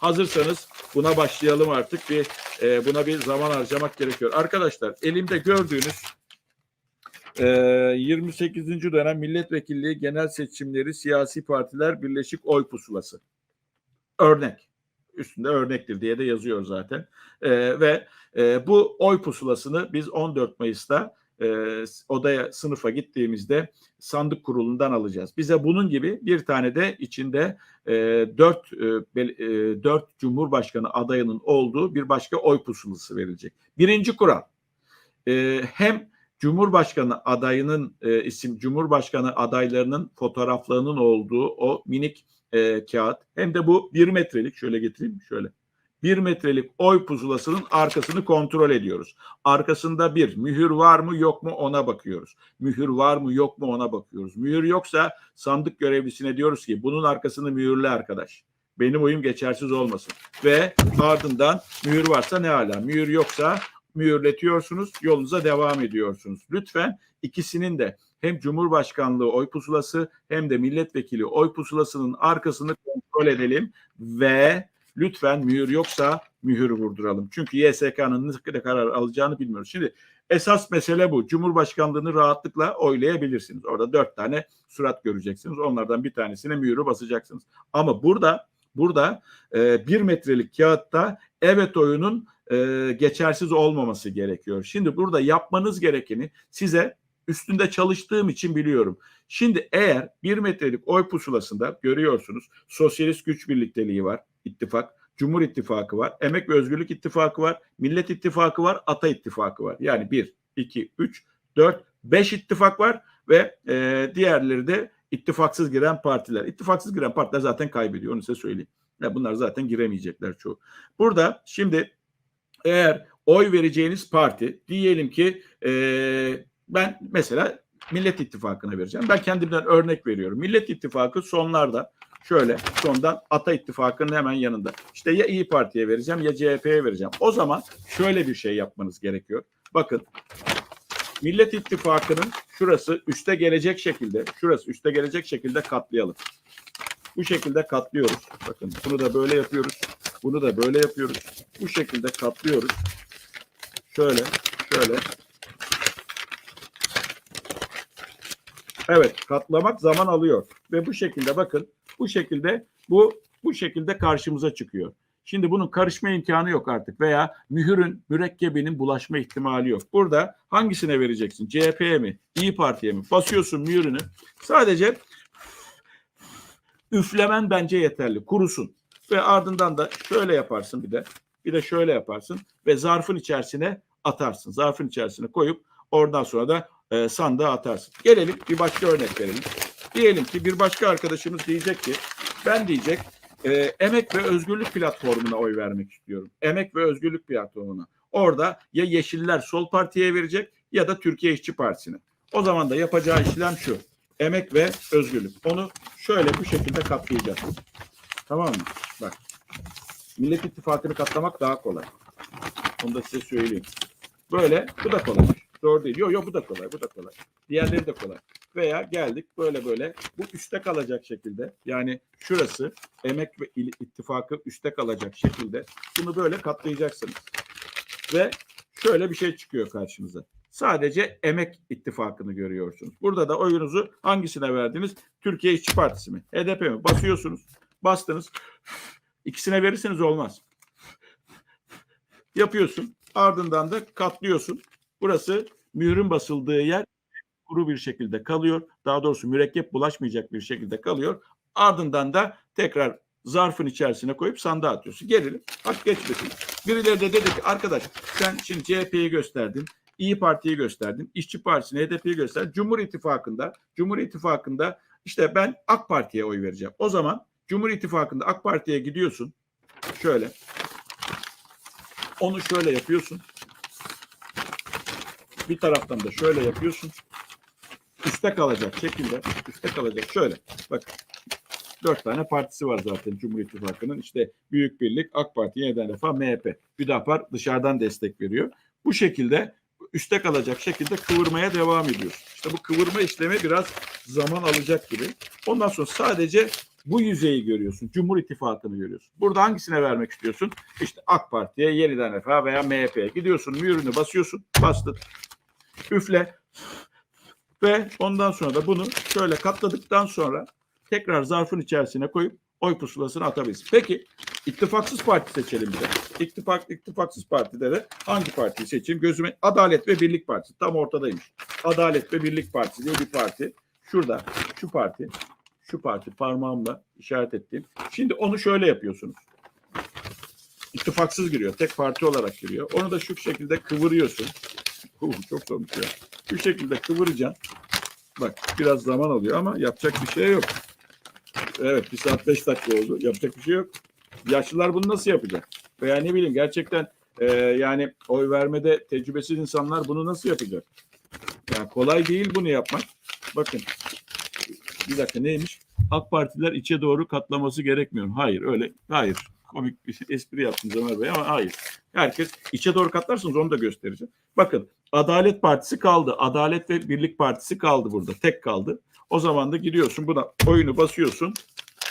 Hazırsanız buna başlayalım artık. Bir e, buna bir zaman harcamak gerekiyor. Arkadaşlar elimde gördüğünüz e, 28. dönem milletvekilliği genel seçimleri siyasi partiler birleşik oy pusulası. Örnek. Üstünde örnektir diye de yazıyor zaten. E, ve e, bu oy pusulasını biz 14 Mayıs'ta e, odaya sınıfa gittiğimizde sandık kurulundan alacağız. Bize bunun gibi bir tane de içinde e, dört, e, e, dört Cumhurbaşkanı adayının olduğu bir başka oy pusulası verilecek. Birinci kural e, hem Cumhurbaşkanı adayının e, isim Cumhurbaşkanı adaylarının fotoğraflarının olduğu o minik e, kağıt hem de bu bir metrelik şöyle getireyim şöyle bir metrelik oy pusulasının arkasını kontrol ediyoruz. Arkasında bir mühür var mı yok mu ona bakıyoruz. Mühür var mı yok mu ona bakıyoruz. Mühür yoksa sandık görevlisine diyoruz ki bunun arkasını mühürle arkadaş. Benim oyum geçersiz olmasın. Ve ardından mühür varsa ne ala. Mühür yoksa mühürletiyorsunuz, yolunuza devam ediyorsunuz. Lütfen ikisinin de hem Cumhurbaşkanlığı oy pusulası hem de milletvekili oy pusulasının arkasını kontrol edelim ve lütfen mühür yoksa mühür vurduralım. Çünkü YSK'nın ne karar alacağını bilmiyoruz. Şimdi esas mesele bu. Cumhurbaşkanlığını rahatlıkla oylayabilirsiniz. Orada dört tane surat göreceksiniz. Onlardan bir tanesine mühürü basacaksınız. Ama burada burada e, bir metrelik kağıtta evet oyunun e, geçersiz olmaması gerekiyor. Şimdi burada yapmanız gerekeni size üstünde çalıştığım için biliyorum. Şimdi eğer bir metrelik oy pusulasında görüyorsunuz Sosyalist Güç Birlikteliği var, ittifak, Cumhur İttifakı var, Emek ve Özgürlük İttifakı var, Millet İttifakı var, Ata İttifakı var. Yani 1, 2, 3, 4, 5 ittifak var ve e, diğerleri de ittifaksız giren partiler. İttifaksız giren partiler zaten kaybediyor onu size söyleyeyim. Ya bunlar zaten giremeyecekler çoğu. Burada şimdi eğer oy vereceğiniz parti diyelim ki e, ben mesela Millet İttifakı'na vereceğim. Ben kendimden örnek veriyorum. Millet İttifakı sonlarda şöyle sondan Ata İttifakı'nın hemen yanında. İşte ya İyi Parti'ye vereceğim ya CHP'ye vereceğim. O zaman şöyle bir şey yapmanız gerekiyor. Bakın Millet İttifakı'nın şurası üste gelecek şekilde, şurası üste gelecek şekilde katlayalım. Bu şekilde katlıyoruz. Bakın bunu da böyle yapıyoruz. Bunu da böyle yapıyoruz. Bu şekilde katlıyoruz. Şöyle, şöyle. Evet, katlamak zaman alıyor ve bu şekilde bakın, bu şekilde bu bu şekilde karşımıza çıkıyor. Şimdi bunun karışma imkanı yok artık veya mühürün, mürekkebinin bulaşma ihtimali yok. Burada hangisine vereceksin? CHP'ye mi? İyi Parti'ye mi? Basıyorsun mühürünü. Sadece üflemen bence yeterli. Kurusun. Ve ardından da şöyle yaparsın bir de. Bir de şöyle yaparsın ve zarfın içerisine atarsın. Zarfın içerisine koyup oradan sonra da e, sandığa atarsın. Gelelim bir başka örnek verelim. Diyelim ki bir başka arkadaşımız diyecek ki ben diyecek e, Emek ve Özgürlük platformuna oy vermek istiyorum. Emek ve Özgürlük platformuna. Orada ya Yeşiller Sol Parti'ye verecek ya da Türkiye İşçi Partisi'ne. O zaman da yapacağı işlem şu. Emek ve Özgürlük. Onu şöyle bu şekilde katlayacağız. Tamam mı? Bak. Millet İttifakı'nı katlamak daha kolay. Onu da size söyleyeyim. Böyle bu da kolay. Doğru değil. Yok yok bu da kolay. Bu da kolay. Diğerleri de kolay. Veya geldik böyle böyle bu üstte kalacak şekilde yani şurası emek ve ittifakı üstte kalacak şekilde bunu böyle katlayacaksınız. Ve şöyle bir şey çıkıyor karşınıza. Sadece emek ittifakını görüyorsunuz. Burada da oyunuzu hangisine verdiniz? Türkiye İşçi Partisi mi? HDP mi? Basıyorsunuz. Bastınız. İkisine verirseniz olmaz. Yapıyorsun. Ardından da katlıyorsun. Burası mührün basıldığı yer kuru bir şekilde kalıyor. Daha doğrusu mürekkep bulaşmayacak bir şekilde kalıyor. Ardından da tekrar zarfın içerisine koyup sandığa atıyorsun. Gelelim. Hak geçmesin. Birileri de dedi ki arkadaş sen şimdi CHP'yi gösterdin. İyi Parti'yi gösterdin. İşçi Partisi'ni, HDP'yi gösterdin. Cumhur İttifakı'nda, Cumhur İttifakı'nda işte ben AK Parti'ye oy vereceğim. O zaman Cumhur İttifakı'nda AK Parti'ye gidiyorsun. Şöyle. Onu şöyle yapıyorsun. Bir taraftan da şöyle yapıyorsun. Üste kalacak şekilde, üste kalacak şöyle. Bak dört tane partisi var zaten Cumhur İttifakı'nın. İşte Büyük Birlik, AK Parti, yeniden defa MHP. Hüdapar dışarıdan destek veriyor. Bu şekilde üste kalacak şekilde kıvırmaya devam ediyorsun. İşte bu kıvırma işlemi biraz zaman alacak gibi. Ondan sonra sadece bu yüzeyi görüyorsun. Cumhur İttifakı'nı görüyorsun. Burada hangisine vermek istiyorsun? İşte AK Parti'ye, Yeniden Refah veya MHP'ye gidiyorsun. Mühürünü basıyorsun. Bastın. Üfle. Ve ondan sonra da bunu şöyle katladıktan sonra tekrar zarfın içerisine koyup oy pusulasını atabilirsin. Peki ittifaksız parti seçelim bir de. İttifak, ittifaksız partide de hangi partiyi seçeyim? Gözüme Adalet ve Birlik Partisi tam ortadaymış. Adalet ve Birlik Partisi diye bir parti. Şurada şu parti, şu parti parmağımla işaret ettiğim. Şimdi onu şöyle yapıyorsunuz. İttifaksız giriyor. Tek parti olarak giriyor. Onu da şu şekilde kıvırıyorsun. Uh, çok zormuş ya. Şu şekilde kıvıracaksın. Bak biraz zaman alıyor ama yapacak bir şey yok. Evet bir saat beş dakika oldu. Yapacak bir şey yok. Yaşlılar bunu nasıl yapacak? Veya ne bileyim gerçekten e, yani oy vermede tecrübesiz insanlar bunu nasıl yapacak? Yani kolay değil bunu yapmak. Bakın bir dakika neymiş? AK Partiler içe doğru katlaması gerekmiyor. Hayır öyle. Hayır. Komik bir espri yaptınız Ömer Bey ama hayır. Herkes içe doğru katlarsanız onu da göstereceğim. Bakın Adalet Partisi kaldı. Adalet ve Birlik Partisi kaldı burada. Tek kaldı. O zaman da giriyorsun buna oyunu basıyorsun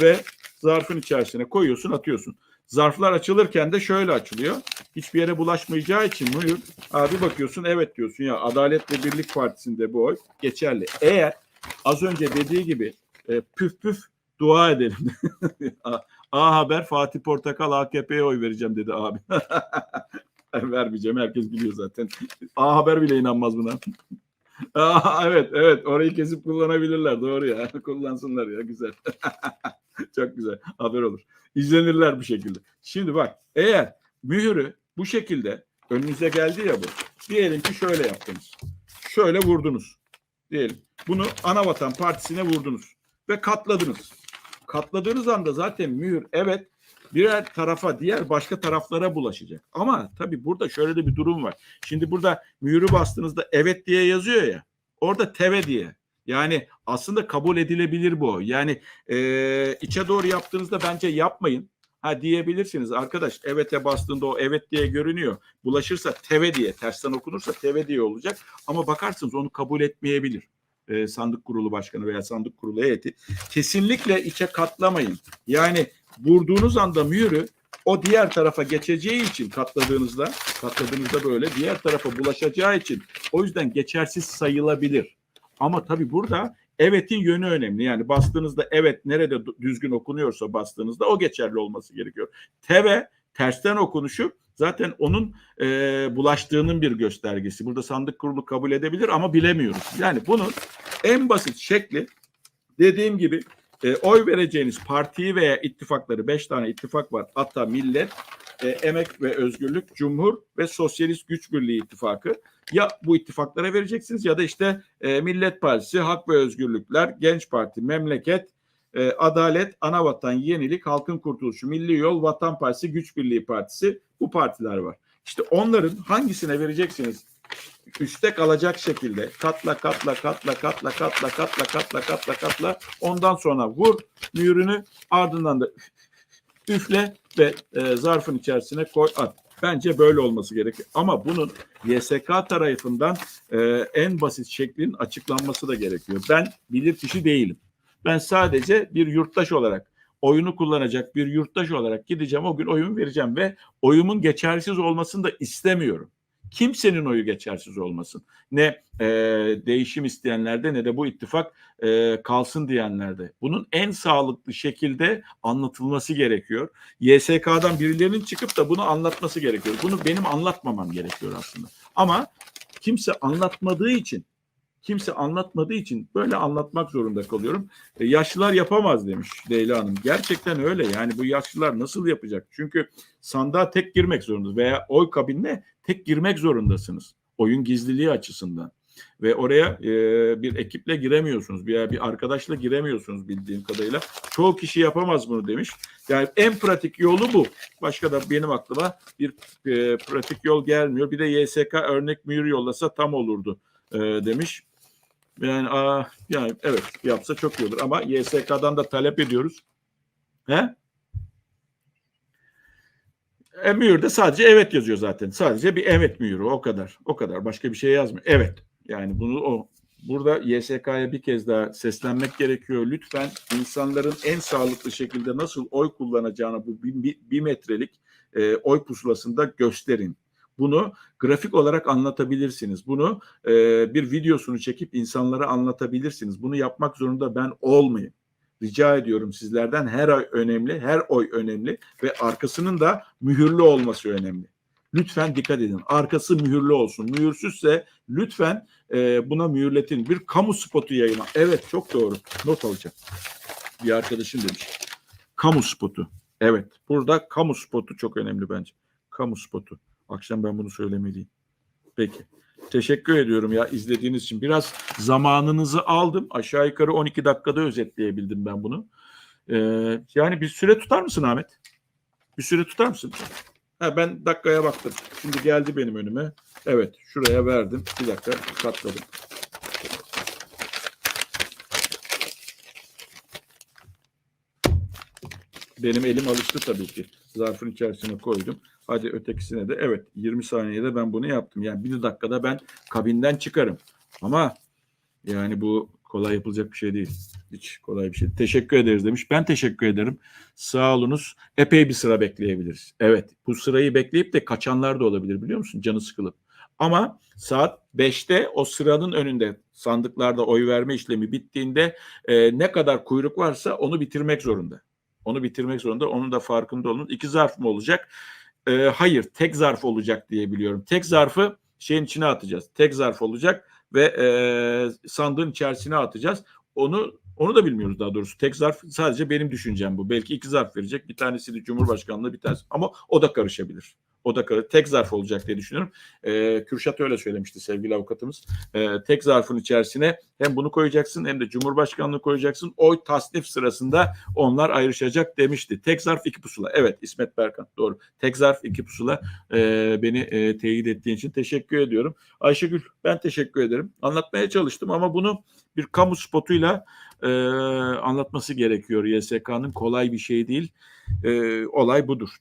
ve zarfın içerisine koyuyorsun atıyorsun. Zarflar açılırken de şöyle açılıyor. Hiçbir yere bulaşmayacağı için mühür. Abi bakıyorsun evet diyorsun ya Adalet ve Birlik Partisi'nde bu oy geçerli. Eğer az önce dediği gibi e, püf püf dua edelim. A, Haber Fatih Portakal AKP'ye oy vereceğim dedi abi. Vermeyeceğim herkes biliyor zaten. A Haber bile inanmaz buna. Aa, evet evet orayı kesip kullanabilirler doğru ya. Kullansınlar ya güzel. Çok güzel haber olur. İzlenirler bu şekilde. Şimdi bak eğer mühürü bu şekilde önünüze geldi ya bu diyelim ki şöyle yaptınız. Şöyle vurdunuz diyelim. Bunu Anavatan Partisi'ne vurdunuz ve katladınız katladığınız anda zaten mühür evet birer tarafa diğer başka taraflara bulaşacak. Ama tabii burada şöyle de bir durum var. Şimdi burada mühürü bastığınızda evet diye yazıyor ya. Orada teve diye. Yani aslında kabul edilebilir bu. Yani e, içe doğru yaptığınızda bence yapmayın. Ha diyebilirsiniz arkadaş evet'e bastığında o evet diye görünüyor. Bulaşırsa teve diye tersten okunursa teve diye olacak. Ama bakarsınız onu kabul etmeyebilir. E, sandık kurulu başkanı veya sandık kurulu heyeti. Kesinlikle içe katlamayın. Yani vurduğunuz anda mühürü o diğer tarafa geçeceği için katladığınızda katladığınızda böyle diğer tarafa bulaşacağı için o yüzden geçersiz sayılabilir. Ama tabii burada evet'in yönü önemli. Yani bastığınızda evet nerede düzgün okunuyorsa bastığınızda o geçerli olması gerekiyor. Teve tersten okunuşu zaten onun e, bulaştığının bir göstergesi. Burada sandık kurulu kabul edebilir ama bilemiyoruz. Yani bunun en basit şekli dediğim gibi e, oy vereceğiniz partiyi veya ittifakları beş tane ittifak var. Hatta Millet, e, Emek ve Özgürlük, Cumhur ve Sosyalist Güç Birliği ittifakı. Ya bu ittifaklara vereceksiniz ya da işte e, Millet Partisi, Hak ve Özgürlükler, Genç Parti, Memleket, e, Adalet, Anavatan, Yenilik, Halkın Kurtuluşu, Milli Yol, Vatan Partisi, Güç Birliği Partisi bu partiler var. İşte onların hangisine vereceksiniz? üstte kalacak şekilde katla katla katla katla katla katla katla katla katla ondan sonra vur mühürünü ardından da üfle ve e, zarfın içerisine koy at. Bence böyle olması gerekiyor. Ama bunun YSK tarafından e, en basit şeklin açıklanması da gerekiyor. Ben bilir kişi değilim. Ben sadece bir yurttaş olarak oyunu kullanacak bir yurttaş olarak gideceğim o gün oyun vereceğim ve oyumun geçersiz olmasını da istemiyorum kimsenin oyu geçersiz olmasın. Ne e, değişim isteyenlerde ne de bu ittifak e, kalsın diyenlerde. Bunun en sağlıklı şekilde anlatılması gerekiyor. YSK'dan birilerinin çıkıp da bunu anlatması gerekiyor. Bunu benim anlatmamam gerekiyor aslında. Ama kimse anlatmadığı için kimse anlatmadığı için böyle anlatmak zorunda kalıyorum. E, yaşlılar yapamaz demiş Leyla Hanım. Gerçekten öyle yani bu yaşlılar nasıl yapacak? Çünkü sandığa tek girmek zorundasınız veya oy kabinine tek girmek zorundasınız. Oyun gizliliği açısından. Ve oraya e, bir ekiple giremiyorsunuz. Bir, bir arkadaşla giremiyorsunuz bildiğim kadarıyla. Çoğu kişi yapamaz bunu demiş. Yani en pratik yolu bu. Başka da benim aklıma bir e, pratik yol gelmiyor. Bir de YSK örnek mühür yollasa tam olurdu e, demiş. Yani aa, yani evet yapsa çok iyi olur ama YSK'dan da talep ediyoruz. He? E, mühürde sadece evet yazıyor zaten. Sadece bir evet mühürü o kadar. O kadar. Başka bir şey yazmıyor. Evet. Yani bunu o burada YSK'ya bir kez daha seslenmek gerekiyor. Lütfen insanların en sağlıklı şekilde nasıl oy kullanacağını bu bir, bir, metrelik e, oy pusulasında gösterin. Bunu grafik olarak anlatabilirsiniz. Bunu e, bir videosunu çekip insanlara anlatabilirsiniz. Bunu yapmak zorunda ben olmayayım. Rica ediyorum sizlerden her ay önemli, her oy önemli ve arkasının da mühürlü olması önemli. Lütfen dikkat edin. Arkası mühürlü olsun. Mühürsüzse lütfen e, buna mühürletin. Bir kamu spotu yayına. Evet çok doğru. Not alacağım. Bir arkadaşım demiş. Kamu spotu. Evet. Burada kamu spotu çok önemli bence. Kamu spotu. Akşam ben bunu söylemeliyim. Peki. Teşekkür ediyorum ya izlediğiniz için. Biraz zamanınızı aldım. Aşağı yukarı 12 dakikada özetleyebildim ben bunu. Ee, yani bir süre tutar mısın Ahmet? Bir süre tutar mısın? Ha, ben dakikaya baktım. Şimdi geldi benim önüme. Evet şuraya verdim. Bir dakika katladım. Benim elim alıştı tabii ki. Zarfın içerisine koydum. Hadi ötekisine de evet 20 saniyede ben bunu yaptım. Yani bir dakikada ben kabinden çıkarım. Ama yani bu kolay yapılacak bir şey değil. Hiç kolay bir şey. Teşekkür ederiz demiş. Ben teşekkür ederim. Sağ olunuz. Epey bir sıra bekleyebiliriz. Evet bu sırayı bekleyip de kaçanlar da olabilir biliyor musun? Canı sıkılıp. Ama saat 5'te o sıranın önünde sandıklarda oy verme işlemi bittiğinde e, ne kadar kuyruk varsa onu bitirmek zorunda. Onu bitirmek zorunda. Onun da farkında olun. İki zarf mı olacak? E, hayır, tek zarf olacak diye biliyorum. Tek zarfı şeyin içine atacağız. Tek zarf olacak ve e, sandığın içerisine atacağız. Onu onu da bilmiyoruz daha doğrusu. Tek zarf sadece benim düşüncem bu. Belki iki zarf verecek. Bir tanesini Cumhurbaşkanlığı bir tanesi. Ama o da karışabilir. O da tek zarf olacak diye düşünüyorum. E, Kürşat öyle söylemişti sevgili avukatımız. E, tek zarfın içerisine hem bunu koyacaksın hem de Cumhurbaşkanlığı koyacaksın. Oy tasnif sırasında onlar ayrışacak demişti. Tek zarf iki pusula. Evet İsmet Berkan doğru. Tek zarf iki pusula e, beni e, teyit ettiğin için teşekkür ediyorum. Ayşegül ben teşekkür ederim. Anlatmaya çalıştım ama bunu bir kamu spotuyla e, anlatması gerekiyor YSK'nın kolay bir şey değil. E, olay budur.